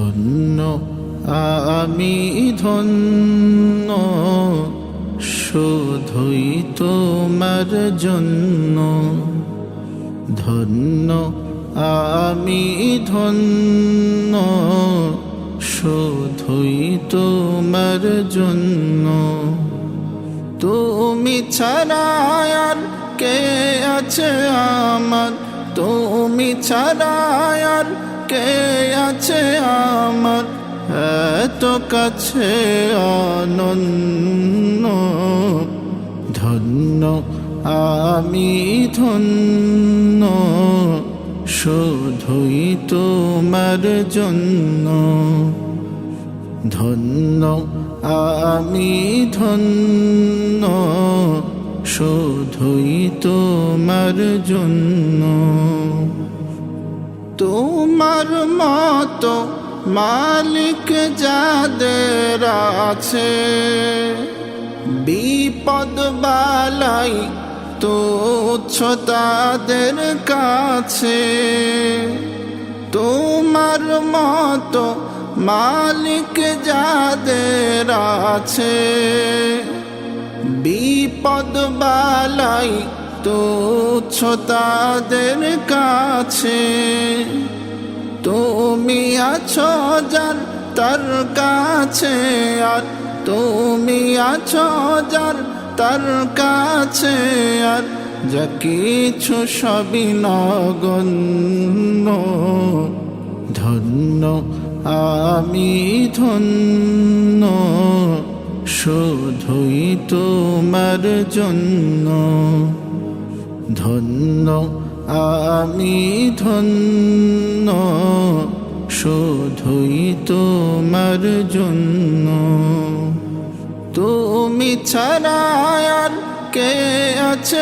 ধন্য আমি ধন্য, শুধুই তোমার জন্য। ধন্য আমি ধন্য, শুধুই তোমার জন্য। তুমি ছাড়া কে আছে আমার? তুমি ছাড়া কে আছে আমার? এত কাছে অনন্য। ধন্য, আমি ধন্য। শুধুই তোমার জন্য। ধন্য, আমি ধন্য। শুধুই তোমার জন্য। তোমার মতো মালিক যাদের আছে। বিপদ বালাই তুচ্ছ তাদের কাছে। তোমার মতো মালিক যাদের আছে। বিপদ বালাই তুচ্ছ তাদের কাছে তুমি আছো যার তার কাছে, আর তুমি আছো যার তার কাছে, আর যা কিছু সবই নগণ্য। ধন্য আমি ধন্য, শুধুই তোমার জন্য। ধন্য আমি ধন্য, শুধুই তোমার জন্য। তুমি ছাড়া কে আছে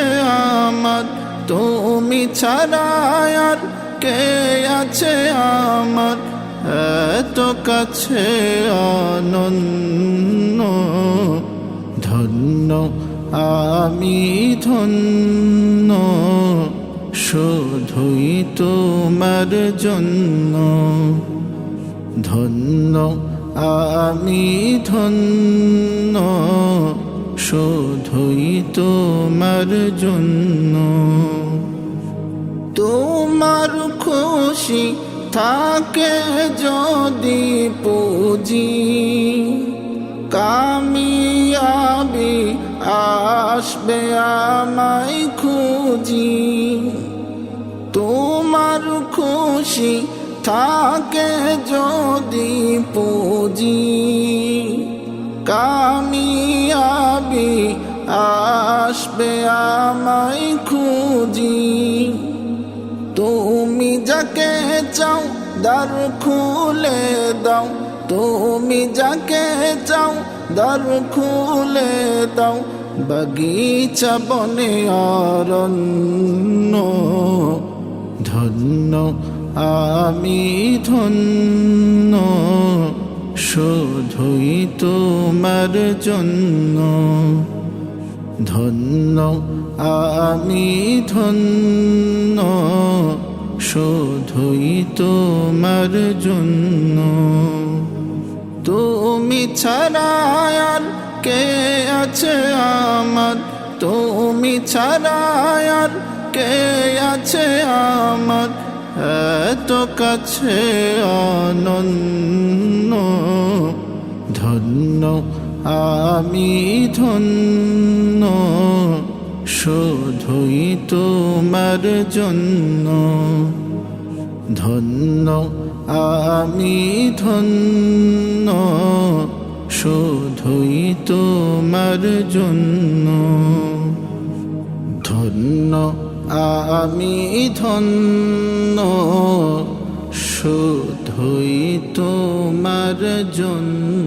আমার? তুমি ছাড়া কে আছে আমার? এত কাছে অনন্য। ধন্য, আমি ধন্য। শুধুই তোমার জন্য। ধন্য, আমি ধন্য। শুধুই তোমার জন্য। তোমার খুশি থাকে যদি পুঁজি। কামিয়াবি আসবে আমায় খুঁজি। তোমার খুশি থাকে যদি পুঁজি। কামিয়াবি আসবে আমায় খুঁজি। তুমি যাকে চাও দ্বার খুলে দাও। তুমি যাকে চাও দ্বার খুলে দাও। বাগিচা বনে অরণ্য ধন্য, আমি ধন্য, শুধুই তোমার জন্য। ধন্য, আমি ধন্য, শুধুই তোমার জন্য। তুমি ছাড়া কে আছে আমার? তুমি ছাড়া আর কে আছে আমার? এত কাছে অনন্য। ধন্য, আমি ধন্য। শুধুই তোমার জন্য। ধন্য, আমি ধন্য। শুধুই তোমার জন্য। ধন্য আমি ধন্য শুধুই তোমার জন্য।